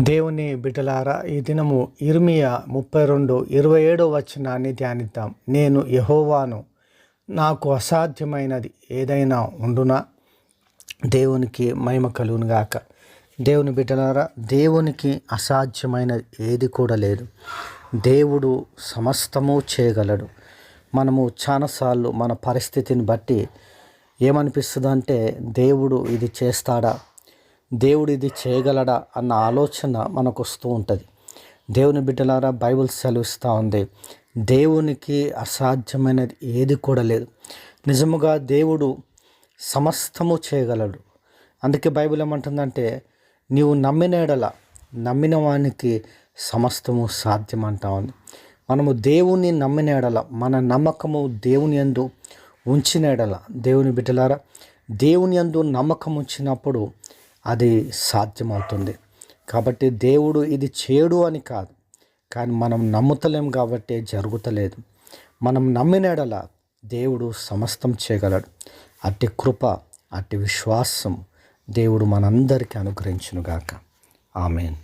దేవుని బిడ్డలారా ఈ దినము ఇర్మియా ముప్పై రెండు ఇరవై ఏడో వచనాన్ని ధ్యానిద్దాం. నేను యహోవాను నాకు అసాధ్యమైనది ఏదైనా ఉండునా? దేవునికి మహిమ కలుగునుగాక దేవుని బిడ్డలారా దేవునికి అసాధ్యమైనది ఏది కూడా లేదు. దేవుడు సమస్తము చేయగలడు. మనము చాలాసార్లు మన పరిస్థితిని బట్టి ఏమనిపిస్తుంది అంటే దేవుడు ఇది చేస్తాడా? దేవుడు ఇది చేయగలడా అన్న ఆలోచన మనకు వస్తూ ఉంటుంది. దేవుని బిడ్డలారా బైబిల్ సెలవిస్తూ ఉంది దేవునికి అసాధ్యమైనది ఏది కూడా లేదు. నిజముగా దేవుడు సమస్తము చేయగలడు. అందుకే బైబిల్ ఏమంటుందంటే నీవు నమ్మినేడల నమ్మిన వానికి సమస్తము సాధ్యం అంటా ఉంది. మనము దేవుని నమ్మినేడల మన నమ్మకము దేవుని యందు ఉంచినేడల దేవుని బిడ్డలారా దేవుని యందు నమ్మకం ఉంచినప్పుడు అది సాధ్యమవుతుంది. కాబట్టి దేవుడు ఇది చేయడు అని కాదు. కానీ మనం నమ్ముతలేం కాబట్టి జరుగుతలేదు. మనం నమ్మినడల దేవుడు సమస్తం చేయగలడు. అట్టి కృప అట్టి విశ్వాసం దేవుడు మనందరికీ అనుగ్రహించునుగాక. ఆమెన్.